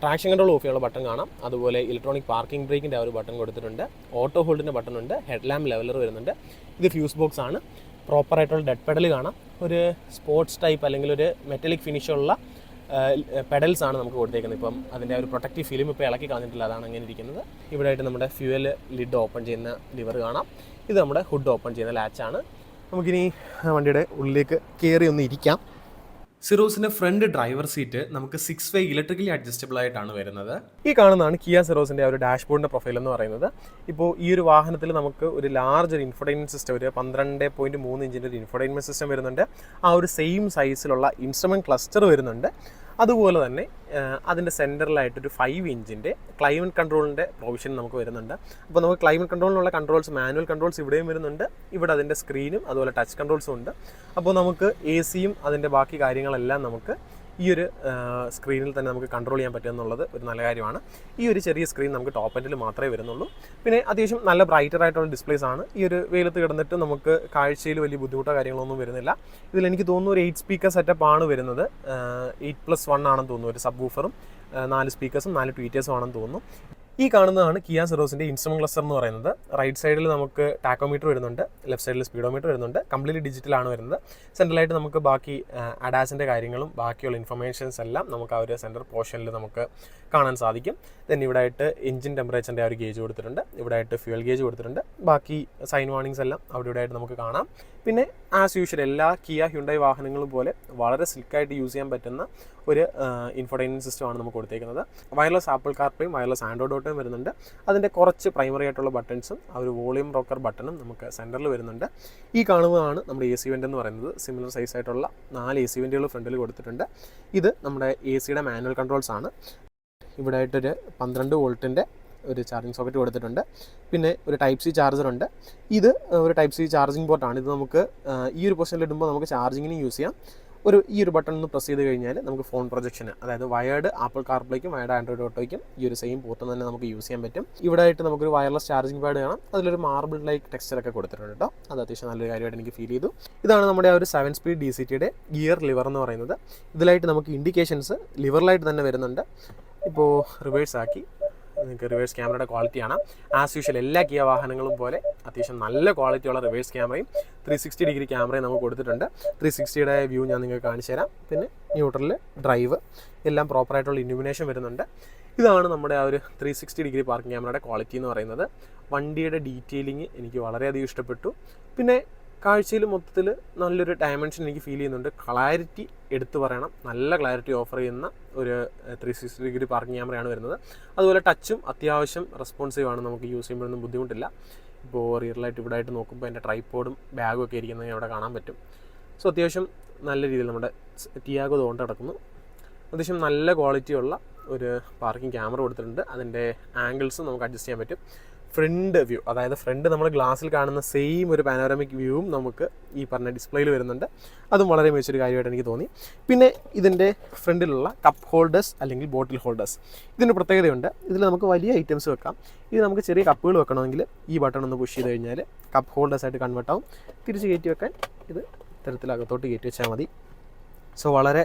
ട്രാക്ഷൻ കൺട്രോൾ ഓഫ് ചെയ്യാനുള്ള ബട്ടൺ കാണാം. അതുപോലെ ഇലക്ട്രോണിക് പാർക്കിംഗ് ബ്രേക്കിന്റെ ആ ഒരു ബട്ടൺ കൊടുത്തിട്ടുണ്ട്. ഓട്ടോ ഹോൾഡിന്റെ ബട്ടൺ ഉണ്ട്. ഹെഡ് ലാമ്പ് ലെവലർ വരുന്നുണ്ട്. ഇത് ഫ്യൂസ് ബോക്സ് ആണ്. പ്രോപ്പറായിട്ടുള്ള ഡെഡ് പെഡൽ കാണാം. ഒരു സ്പോർട്സ് ടൈപ്പ് അല്ലെങ്കിൽ ഒരു മെറ്റലിക് ഫിനിഷുള്ള പെഡൽസ് ആണ് നമുക്ക് കൊടുത്തേക്കുന്നത്. ഇപ്പം അതിന്റെ ഒരു പ്രൊട്ടക്റ്റീവ് ഫിലിം ഇപ്പോൾ ഇളക്കി കളഞ്ഞിട്ടില്ല. അതാണ് അങ്ങനെ ഇരിക്കുന്നത്. ഇവിടെ ആയിട്ട് നമ്മുടെ ഫ്യൂവൽ ലിഡ് ഓപ്പൺ ചെയ്യുന്ന ലിവർ കാണാം. ഇത് നമ്മുടെ ഹുഡ് ഓപ്പൺ ചെയ്യുന്ന ലാച്ചാണ് നമുക്കിനി വണ്ടിയുടെ ഉള്ളിലേക്ക് കയറി ഒന്ന് ഇരിക്കാം. സിറോസിന്റെ ഫ്രണ്ട് ഡ്രൈവർ സീറ്റ് നമുക്ക് സിക്സ് വേ ഇലക്ട്രിക്കലി അഡ്ജസ്റ്റബിൾ ആയിട്ടാണ് വരുന്നത്. ഈ കാണുന്നതാണ് കിയ സിറോസിന്റെ ഒരു ഡാഷ്ബോർഡിന്റെ പ്രൊഫൈൽ എന്ന് പറയുന്നത്. ഇപ്പോൾ ഈ ഒരു വാഹനത്തിൽ നമുക്ക് ഒരു ലാർജ് ഒരു ഇൻഫർടൈൻമെന്റ് സിസ്റ്റം ഒരു പന്ത്രണ്ട് പോയിന്റ് മൂന്ന് ഇഞ്ചിന്റെ ഒരു ഇൻഫർടൈൻമെന്റ് സിസ്റ്റം വരുന്നുണ്ട്. ആ ഒരു സെയിം സൈസിലുള്ള ഇൻസ്ട്രുമെന്റ് ക്ലസ്റ്റർ വരുന്നുണ്ട്. അതുപോലെ തന്നെ അതിന്റെ സെന്ററിലായിട്ടൊരു ഫൈവ് ഇഞ്ചിന്റെ ക്ലൈമറ്റ് കൺട്രോളിന്റെ പ്രൊവിഷൻ നമുക്ക് വരുന്നുണ്ട്. അപ്പോൾ നമുക്ക് ക്ലൈമറ്റ് കൺട്രോളിനുള്ള കൺട്രോൾസ് മാനുവൽ കൺട്രോൾസ് ഇവിടെയും വരുന്നുണ്ട്. ഇവിടെ അതിന്റെ സ്ക്രീനും അതുപോലെ ടച്ച് കൺട്രോൾസും ഉണ്ട്. അപ്പോൾ നമുക്ക് എ സിയും അതിന്റെ ബാക്കി കാര്യങ്ങളെല്ലാം നമുക്ക് ഈ ഒരു സ്ക്രീനിൽ തന്നെ നമുക്ക് കൺട്രോൾ ചെയ്യാൻ പറ്റുമെന്നുള്ളത് ഒരു നല്ല കാര്യമാണ്. ഈ ഒരു ചെറിയ സ്ക്രീൻ നമുക്ക് ടോപ്പ് എൻഡിൽ മാത്രമേ വരുന്നുള്ളൂ. പിന്നെ അത്യാവശ്യം നല്ല ബ്രൈറ്റർ ആയിട്ടുള്ള ഡിസ്പ്ലേസ് ആണ്. ഈ ഒരു വെയിലത്ത് കിടന്നിട്ട് നമുക്ക് കാഴ്ചയിൽ വലിയ ബുദ്ധിമുട്ടോ കാര്യങ്ങളൊന്നും വരുന്നില്ല. ഇതിൽ എനിക്ക് തോന്നുന്നു ഒരു എയ്റ്റ് സ്പീക്കർ സെറ്റപ്പ് ആണ് വരുന്നത്. എയ്റ്റ് പ്ലസ് വൺ ആണെന്ന് തോന്നുന്നു ഒരു സബ് വൂഫറും നാല് സ്പീക്കേഴ്സും നാല് ട്വീറ്റേഴ്സും ആണെന്ന് തോന്നുന്നു. ഈ കാണുന്നതാണ് കിയ സെറോസിന്റെ ഇൻസ്ട്രുമെന്റ് ക്ലസ്റ്റർ എന്ന് പറയുന്നത്. റൈറ്റ് സൈഡിൽ നമുക്ക് ടാക്കോമീറ്റർ വരുന്നുണ്ട് ലെഫ്റ്റ് സൈഡിൽ സ്പീഡോമീറ്റർ വരുന്നുണ്ട് കംപ്ലീറ്റ്ലി ഡിജിറ്റലാണ് വരുന്നത്. സെൻട്രലായിട്ട് നമുക്ക് ബാക്കി അഡാസിന്റെ കാര്യങ്ങളും ബാക്കിയുള്ള ഇൻഫർമേഷൻസ് എല്ലാം നമുക്ക് ആ ഒരു സെന്റർ പോർഷനിൽ നമുക്ക് കാണാൻ സാധിക്കും. ദെൻ ഇവിടെ ആയിട്ട് എഞ്ചിൻ ടെമ്പറേച്ചറിന്റെ ആ ഒരു ഗേജ് കൊടുത്തിട്ടുണ്ട്. ഇവിടെ ആയിട്ട് ഫ്യൂൽ ഗേജ് കൊടുത്തിട്ടുണ്ട്. ബാക്കി സൈൻ വാണിങ്സ് എല്ലാം അവിടെ ഇവിടെ ആയിട്ട് നമുക്ക് കാണാം. പിന്നെ ആസ് യൂഷ്വൽ എല്ലാ കിയ ഹ്യുണ്ടായി വാഹനങ്ങളും പോലെ വളരെ സിൽക്കായിട്ട് യൂസ് ചെയ്യാൻ പറ്റുന്ന ഒരു ഇൻഫർടൈൻമെന്റ് സിസ്റ്റമാണ് നമുക്ക് കൊടുത്തേക്കുന്നത്. വയർലെസ് ആപ്പിൾ കാർപ്പയും വയർലെസ് ആൻഡ്രോയിഡ് ഓട്ടോയും വരുന്നുണ്ട്. അതിന്റെ കുറച്ച് പ്രൈമറി ആയിട്ടുള്ള ബട്ടൺസും ആ ഒരു വോളിയം റോക്കർ ബട്ടണും നമുക്ക് സെന്ററിൽ വരുന്നുണ്ട്. ഈ കാണുന്നതാണ് നമ്മുടെ എ സി വെന്റ് എന്ന് പറയുന്നത്. സിമിലർ സൈസ് ആയിട്ടുള്ള നാല് എ സി വെന്റുകൾ ഫ്രണ്ടിൽ കൊടുത്തിട്ടുണ്ട്. ഇത് നമ്മുടെ എ സിയുടെ മാനുവൽ കൺട്രോൾസ് ആണ്. ഇവിടെ ആയിട്ടൊരു പന്ത്രണ്ട് വോൾട്ടിന്റെ ഒരു ചാർജിങ് സോക്കറ്റ് കൊടുത്തിട്ടുണ്ട്. പിന്നെ ഒരു ടൈപ്പ് സി ചാർജർ ഉണ്ട്. ഇത് ഒരു ടൈപ്പ് സി ചാർജിങ് പോർട്ടാണ് ഇത് നമുക്ക് ഈ ഒരു പൊസിഷനിൽ ഇടുമ്പോൾ നമുക്ക് ചാർജിങ്ങിന് യൂസ് ചെയ്യാം. ഒരു ഈ ഒരു ബട്ടൺ ഒന്ന് പ്രസ് ചെയ്ത് കഴിഞ്ഞാൽ നമുക്ക് ഫോൺ പ്രൊജക്ഷന് അതായത് വയേർഡ് ആപ്പിൾ കാർപ്ലേക്കും വയേർഡ് ആൻഡ്രോയിഡ് ഓട്ടോയ്ക്കും ഈ ഒരു സെയിം പോർട്ട് തന്നെ നമുക്ക് യൂസ് ചെയ്യാൻ പറ്റും. ഇവിടെ ആയിട്ട് നമുക്കൊരു വയർലെസ് ചാർജിങ് പാഡ് കാണാം. അതിലൊരു മാർബിൾ ലൈക്ക് ടെക്സ്ചറൊക്കെ കൊടുത്തിട്ടുണ്ട് കേട്ടോ അത് അത്യാവശ്യം നല്ലൊരു കാര്യമായിട്ട് എനിക്ക് ഫീൽ ചെയ്തു. ഇതാണ് നമ്മുടെ ആ ഒരു സെവൻ സ്പീഡ് ഡി സി ടിയുടെ ഗിയർ ലിവർ എന്ന് പറയുന്നത്. ഇതിലായിട്ട് നമുക്ക് ഇൻഡിക്കേഷൻസ് ലിവറിലായിട്ട് തന്നെ വരുന്നുണ്ട്. ഇപ്പോൾ റിവേഴ്സ് ആക്കി. നിങ്ങൾക്ക് റിവേഴ്സ് ക്യാമറയുടെ ക്വാളിറ്റി ആണ് ആസ് യൂഷ്വൽ എല്ലാ കിയ വാഹനങ്ങളും പോലെ അത്യാവശ്യം നല്ല ക്വാളിറ്റിയുള്ള റിവേഴ്സ് ക്യാമറയും ത്രീ സിക്സ്റ്റി ഡിഗ്രി ക്യാമറയും നമുക്ക് കൊടുത്തിട്ടുണ്ട്. ത്രീ സിക്സ്റ്റിയുടെ വ്യൂ ഞാൻ നിങ്ങൾക്ക് കാണിച്ചു തരാം. പിന്നെ ന്യൂട്രലിൽ ഡ്രൈവ് എല്ലാം പ്രോപ്പറായിട്ടുള്ള ഇൻഡ്യൂമിനേഷൻ വരുന്നുണ്ട്. ഇതാണ് നമ്മുടെ ആ ഒരു ത്രീ സിക്സ്റ്റി ഡിഗ്രി പാർക്കിംഗ് ക്യാമറയുടെ ക്വാളിറ്റി എന്ന് പറയുന്നത്. വണ്ടിയുടെ ഡീറ്റെയിലിംഗ് എനിക്ക് വളരെയധികം ഇഷ്ടപ്പെട്ടു. പിന്നെ കാഴ്ചയിൽ മൊത്തത്തിൽ നല്ലൊരു ഡയമെൻഷൻ എനിക്ക് ഫീൽ ചെയ്യുന്നുണ്ട്. ക്ലാരിറ്റി എടുത്തു പറയണം. നല്ല ക്ലാരിറ്റി ഓഫർ ചെയ്യുന്ന ഒരു ത്രീ സിക്സ്റ്റി ഡിഗ്രി പാർക്കിംഗ് ക്യാമറയാണ് വരുന്നത്. അതുപോലെ ടച്ചും അത്യാവശ്യം റെസ്പോൺസീവ് ആണ്. നമുക്ക് യൂസ് ചെയ്യുമ്പോഴൊന്നും ബുദ്ധിമുട്ടില്ല. ഇപ്പോൾ റിയറിലായിട്ട് ഇവിടെ ആയിട്ട് നോക്കുമ്പോൾ എന്റെ ട്രൈപ്പോഡും ബാഗും ഒക്കെ ഇരിക്കുന്നത് അവിടെ കാണാൻ പറ്റും. സോ അത്യാവശ്യം നല്ല രീതിയിൽ നമ്മുടെ ടിയാഗോ തോണ്ട് കിടക്കുന്നു അത്യാവശ്യം നല്ല ക്വാളിറ്റിയുള്ള ഒരു പാർക്കിംഗ് ക്യാമറ കൊടുത്തിട്ടുണ്ട്. അതിന്റെ ആംഗിൾസും നമുക്ക് അഡ്ജസ്റ്റ് ചെയ്യാൻ പറ്റും. ഫ്രണ്ട് വ്യൂ അതായത് ഫ്രണ്ട് നമ്മൾ ഗ്ലാസ്സിൽ കാണുന്ന സെയിം ഒരു പാനോറമിക് വ്യൂവും നമുക്ക് ഈ പറഞ്ഞ ഡിസ്പ്ലേയിൽ വരുന്നുണ്ട്. അതും വളരെ മികച്ചൊരു കാര്യമായിട്ട് എനിക്ക് തോന്നി. പിന്നെ ഇതിന്റെ ഫ്രണ്ടിലുള്ള കപ്പ് ഹോൾഡേഴ്സ് അല്ലെങ്കിൽ ബോട്ടിൽ ഹോൾഡേഴ്സ് ഇതിന്റെ പ്രത്യേകതയുണ്ട്. ഇതിൽ നമുക്ക് വലിയ ഐറ്റംസ് വെക്കാം. ഇത് നമുക്ക് ചെറിയ കപ്പുകൾ വെക്കണമെങ്കിൽ ഈ ബട്ടൺ ഒന്ന് പുഷ് ചെയ്ത് കഴിഞ്ഞാൽ കപ്പ് ഹോൾഡേഴ്സ് ആയിട്ട് കൺവേർട്ട് ആവും. തിരിച്ച് കയറ്റി വെക്കാൻ ഇത് ഇത്തരത്തിൽ അകത്തോട്ട് കയറ്റി വെച്ചാൽ മതി. സോ വളരെ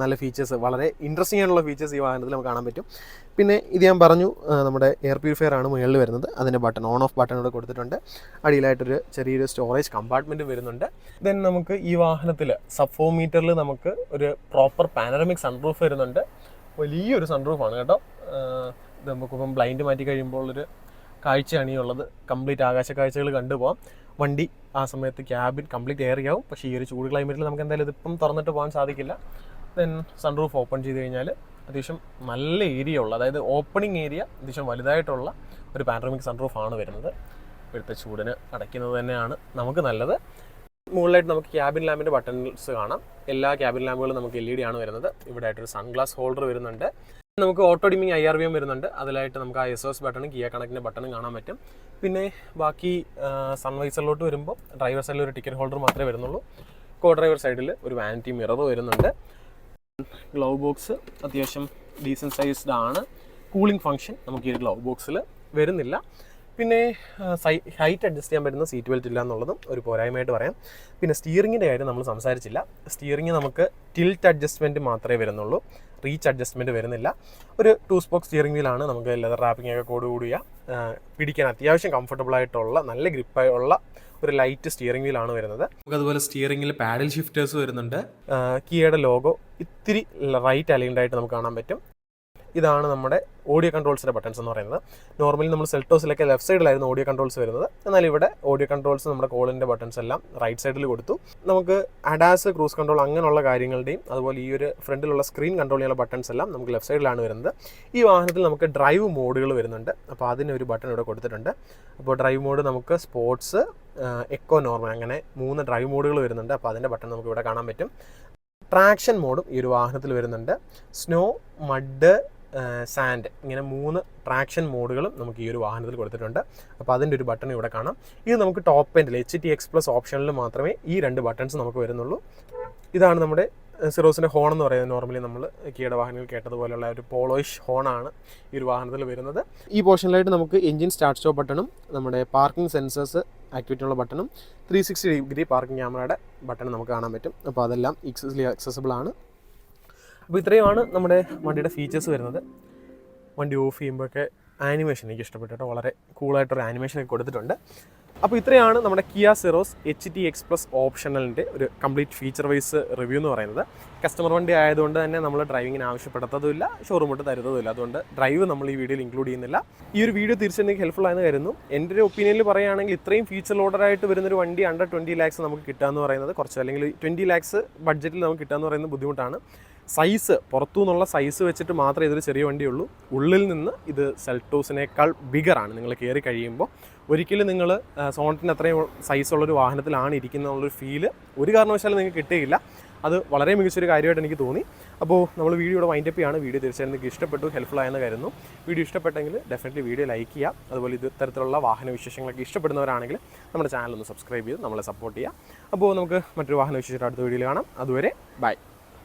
നല്ല ഫീച്ചേഴ്സ് വളരെ ഇൻട്രസ്റ്റിംഗ് ആയിട്ടുള്ള ഫീച്ചേഴ്സ് ഈ വാഹനത്തിൽ നമുക്ക് കാണാൻ പറ്റും. പിന്നെ ഇത് ഞാൻ പറഞ്ഞു നമ്മുടെ എയർ പ്യൂരിഫയർ ആണ് മുകളിൽ വരുന്നത്. അതിന്റെ ബട്ടൺ ഓൺ ഓഫ് ബട്ടൺ ഇവിടെ കൊടുത്തിട്ടുണ്ട്. അടിയിലായിട്ടൊരു ചെറിയൊരു സ്റ്റോറേജ് കമ്പാർട്ട്മെന്റ് വരുന്നുണ്ട്. ദെൻ നമുക്ക് ഈ വാഹനത്തിൽ സബ് ഫോർ മീറ്ററിൽ നമുക്ക് ഒരു പ്രോപ്പർ പാനറമിക് സൺറൂഫ് വരുന്നുണ്ട്. വലിയൊരു സൺറൂഫാണ് കേട്ടോ. നമുക്കിപ്പം ബ്ലൈൻഡ് മാറ്റി കഴിയുമ്പോൾ ഒരു കാഴ്ചയാണ് ഈ ഉള്ളത്. കംപ്ലീറ്റ് ആകാശ കാഴ്ചകൾ കണ്ടുപോകാം വണ്ടി ആ സമയത്ത് ക്യാബിൻ കംപ്ലീറ്റ് ആവും. പക്ഷേ ഈ ഒരു ചൂട് ക്ലൈമറ്റിൽ നമുക്ക് എന്തായാലും ഇതിപ്പം തുറന്നിട്ട് പോകാൻ സാധിക്കില്ല. ദെൻ സൺറൂഫ് ഓപ്പൺ ചെയ്ത് കഴിഞ്ഞാൽ അത്യാവശ്യം നല്ല ഏരിയ ഉള്ള അതായത് ഓപ്പണിംഗ് ഏരിയ അത്യാവശ്യം വലുതായിട്ടുള്ള ഒരു പാൻഡമിക് സൺറൂഫ് ആണ് വരുന്നത്. ഇപ്പോഴത്തെ ചൂടിന് അടയ്ക്കുന്നത് തന്നെയാണ് നമുക്ക് നല്ലത്. മുകളിലായിട്ട് നമുക്ക് ക്യാബിൻ ലാമ്പിന്റെ ബട്ടൺസ് കാണാം. എല്ലാ ക്യാബിൻ ലാമ്പുകളും നമുക്ക് എൽ ഇ ഡി ആണ് വരുന്നത്. ഇവിടെ ആയിട്ടൊരു സൺഗ്ലാസ് ഹോൾഡർ വരുന്നുണ്ട്. നമുക്ക് auto dimming I R V M വരുന്നുണ്ട്. അതിലായിട്ട് നമുക്ക് ആ എസ് എസ് ബട്ടണും കിയ കണക്കിന്റെ ബട്ടണും കാണാൻ പറ്റും. പിന്നെ ബാക്കി സൺവൈസറിലോട്ട് വരുമ്പോൾ ഡ്രൈവർ സൈഡിൽ ഒരു ടിക്കറ്റ് ഹോൾഡർ മാത്രമേ വരുന്നുള്ളൂ. കോ ഡ്രൈവർ സൈഡിൽ ഒരു വാനിറ്റി മിറർ വരുന്നുണ്ട്. ഗ്ലൗ ബോക്സ് അത്യാവശ്യം ഡീസന്റ് സൈസ്ഡ് ആണ്. കൂളിംഗ് ഫംഗ്ഷൻ നമുക്ക് ഈ ഗ്ലൗ ബോക്സിൽ വരുന്നില്ല. പിന്നെ ഹൈറ്റ് അഡ്ജസ്റ്റ് ചെയ്യാൻ പറ്റുന്ന സീറ്റ് ബെൽറ്റ് ഇല്ല എന്നുള്ളതും ഒരു പോരായ്മയായിട്ട് പറയാം. പിന്നെ സ്റ്റിയറിങ്ങിന്റെ കാര്യം നമ്മൾ സംസാരിച്ചില്ല. സ്റ്റിയറിങ് നമുക്ക് ടിൽറ്റ് അഡ്ജസ്റ്റ്മെന്റ് മാത്രമേ വരുന്നുള്ളൂ. റീച്ച് അഡ്ജസ്റ്റ്മെന്റ് വരുന്നില്ല. ഒരു ടൂ സ്പോക്സ് സ്റ്റിയറിംഗ് വീലാണ് നമുക്ക് ലെതർ റാപ്പിംഗ് ഒക്കെ കൂടി കൂടിയ പിടിക്കാൻ അത്യാവശ്യം കംഫർട്ടബിൾ ആയിട്ടുള്ള നല്ല ഗ്രിപ്പായുള്ള ഒരു ലൈറ്റ് സ്റ്റിയറിംഗ് വീലാണ് വരുന്നത്. നമുക്ക് അതുപോലെ സ്റ്റിയറിംഗിൽ പാഡൽ ഷിഫ്റ്റേഴ്സ് വരുന്നുണ്ട്. കിയയുടെ ലോഗോ ഇത്തിരി റൈറ്റ് അലൈൻഡ് ആയിട്ട് നമുക്ക് കാണാൻ പറ്റും. ഇതാണ് നമ്മുടെ ഓഡിയോ കൺട്രോൾസിന്റെ ബട്ടൺസ് എന്ന് പറയുന്നത്. നോർമലി നമ്മൾ സെൽട്ടോസിലൊക്കെ ലെഫ്റ്റ് സൈഡിലായിരുന്നു ഓഡിയോ കൺട്രോൾസ് വരുന്നത്. എന്നാൽ ഇവിടെ ഓഡിയോ കൺട്രോൾസ് നമ്മുടെ കോളിന്റെ ബട്ടൺസ് എല്ലാം റൈറ്റ് സൈഡിൽ കൊടുത്തു. നമുക്ക് അഡാസ് ക്രൂസ് കൺട്രോൾ അങ്ങനെയുള്ള കാര്യങ്ങളുടെയും അതുപോലെ ഈ ഒരു ഫ്രണ്ടിലുള്ള സ്ക്രീൻ കൺട്രോൾ ചെയ്യാനുള്ള ബട്ടൺസ് എല്ലാം നമുക്ക് ലെഫ്റ്റ് സൈഡിലാണ് വരുന്നത്. ഈ വാഹനത്തിൽ നമുക്ക് ഡ്രൈവ് മോഡുകൾ വരുന്നുണ്ട്. അപ്പോൾ അതിന് ഒരു ബട്ടൺ ഇവിടെ കൊടുത്തിട്ടുണ്ട്. അപ്പോൾ ഡ്രൈവ് മോഡ് നമുക്ക് സ്പോർട്സ് എക്കോ നോർമൽ അങ്ങനെ മൂന്ന് ഡ്രൈവ് മോഡുകൾ വരുന്നുണ്ട്. അപ്പോൾ അതിന്റെ ബട്ടൺ നമുക്ക് ഇവിടെ കാണാൻ പറ്റും. ട്രാക്ഷൻ മോഡും ഈ ഒരു വാഹനത്തിൽ വരുന്നുണ്ട്. സ്നോ മഡ് സാൻഡ് ഇങ്ങനെ മൂന്ന് ട്രാക്ഷൻ മോഡുകളും നമുക്ക് ഈ ഒരു വാഹനത്തിൽ കൊടുത്തിട്ടുണ്ട്. അപ്പോൾ അതിന്റെ ഒരു ബട്ടൺ ഇവിടെ കാണാം. ഇത് നമുക്ക് ടോപ്പ് എൻഡിൽ എച്ച് ടി എക്സ് പ്ലസ് ഓപ്ഷനിൽ മാത്രമേ ഈ രണ്ട് ബട്ടൺസ് നമുക്ക് വരുന്നുള്ളൂ. ഇതാണ് നമ്മുടെ സിറോസിന്റെ ഹോൺ എന്ന് പറയുന്നത്. നോർമലി നമ്മൾ കീട വാഹനങ്ങൾ കേട്ടതുപോലെയുള്ള ഒരു പോളോയിഷ് ഹോണാണ് ഈ ഒരു വാഹനത്തിൽ വരുന്നത്. ഈ പോർഷനിലായിട്ട് നമുക്ക് എഞ്ചിൻ സ്റ്റാർട്ട് സ്റ്റോപ്പ് ബട്ടണും നമ്മുടെ പാർക്കിംഗ് സെൻസേഴ്സ് ആക്ടിവിറ്റിയുള്ള ബട്ടണും ത്രീ സിക്സ്റ്റി ഡിഗ്രി പാർക്കിംഗ് ക്യാമറയുടെ ബട്ടൺ നമുക്ക് കാണാൻ പറ്റും. അപ്പോൾ അതെല്ലാം ഈസിലി അക്സസിബിൾ ആണ്. അപ്പോൾ ഇത്രയുമാണ് നമ്മുടെ വണ്ടിയുടെ ഫീച്ചേഴ്സ് വരുന്നത്. വണ്ടി ഓഫ് ചെയ്യുമ്പോഴൊക്കെ ആനിമേഷൻ എനിക്ക് ഇഷ്ടപ്പെട്ടു വളരെ കൂളായിട്ടൊരു ആനിമേഷൻ ഒക്കെ കൊടുത്തിട്ടുണ്ട്. അപ്പോൾ ഇത്രയാണ് നമ്മുടെ Kia Syros H T X plus ഓപ്ഷണലിന്റെ ഒരു കംപ്ലീറ്റ് ഫീച്ചർ വൈസ് റിവ്യൂ എന്ന് പറയുന്നത്. കസ്റ്റമർ വണ്ടി ആയതുകൊണ്ട് തന്നെ നമ്മൾ ഡ്രൈവിങ്ങിന് ആവശ്യപ്പെടുത്തതുമില്ല ഷോറൂം തൊട്ട് തരുന്നതുമില്ല. അതുകൊണ്ട് ഡ്രൈവ് നമ്മൾ ഈ വീഡിയോയിൽ ഇൻക്ലൂഡ് ചെയ്യുന്നില്ല. ഈ ഒരു വീഡിയോ തീർച്ചയായും ഹെൽപ്ഫുൾ ആയെന്ന് കരുതുന്നു. എന്റെ ഒരു ഒപ്പീനിയനിൽ പറയുകയാണെങ്കിൽ ഇത്രയും ഫീച്ചർ ലോഡറായിട്ട് വരുന്നൊരു വണ്ടി അണ്ടർ ട്വന്റി ലാക്സ് നമുക്ക് കിട്ടുക എന്ന് പറയുന്നത് കുറച്ച് അല്ലെങ്കിൽ ട്വന്റി ലാക്സ് ബഡ്ജറ്റിൽ നമുക്ക് കിട്ടുക എന്ന് പറയുന്നത് ബുദ്ധിമുട്ടാണ്. സൈസ് പുറത്തു നിന്നുള്ള സൈസ് വെച്ചിട്ട് മാത്രമേ ഇതൊരു ചെറിയ വണ്ടിയുള്ളൂ. ഉള്ളിൽ നിന്ന് ഇത് സെൽട്ടോസിനേക്കാൾ ബിഗറാണ് നിങ്ങൾ കയറി കഴിയുമ്പോൾ ഒരിക്കലും നിങ്ങൾ സോണറ്റിന് അത്രയും സൈസുള്ളൊരു വാഹനത്തിലാണ് ഇരിക്കുന്നതെന്നുള്ളൊരു ഫീൽ ഒരു കാരണവശാലും നിങ്ങൾക്ക് കിട്ടുകയില്ല അത് വളരെ മികച്ചൊരു കാര്യമായിട്ട് എനിക്ക് തോന്നി. അപ്പോൾ നമ്മൾ വീഡിയോ ഇവിടെ വൈൻഡപ്പ് ചെയ്യാണ്. വീഡിയോ തീർച്ചയായും നിങ്ങൾക്ക് ഇഷ്ടപ്പെട്ടു ഹെൽപ്ഫുൾ ആയെന്ന് കരുതുന്നു. വീഡിയോ ഇഷ്ടപ്പെട്ടെങ്കിൽ ഡെഫിനറ്റ്ലി വീഡിയോ ലൈക്ക് ചെയ്യുക. അതുപോലെ ഇത് ഇത്തരത്തിലുള്ള വാഹന വിശേഷങ്ങളൊക്കെ ഇഷ്ടപ്പെടുന്നവരാണെങ്കിൽ നമ്മുടെ ചാനൽ ഒന്ന് സബ്സ്ക്രൈബ് ചെയ്ത് നമ്മളെ സപ്പോർട്ട് ചെയ്യുക. അപ്പോൾ നമുക്ക് മറ്റൊരു വാഹന വിശേഷം അടുത്ത വീഡിയോയിൽ കാണാം. അതുവരെ ബൈ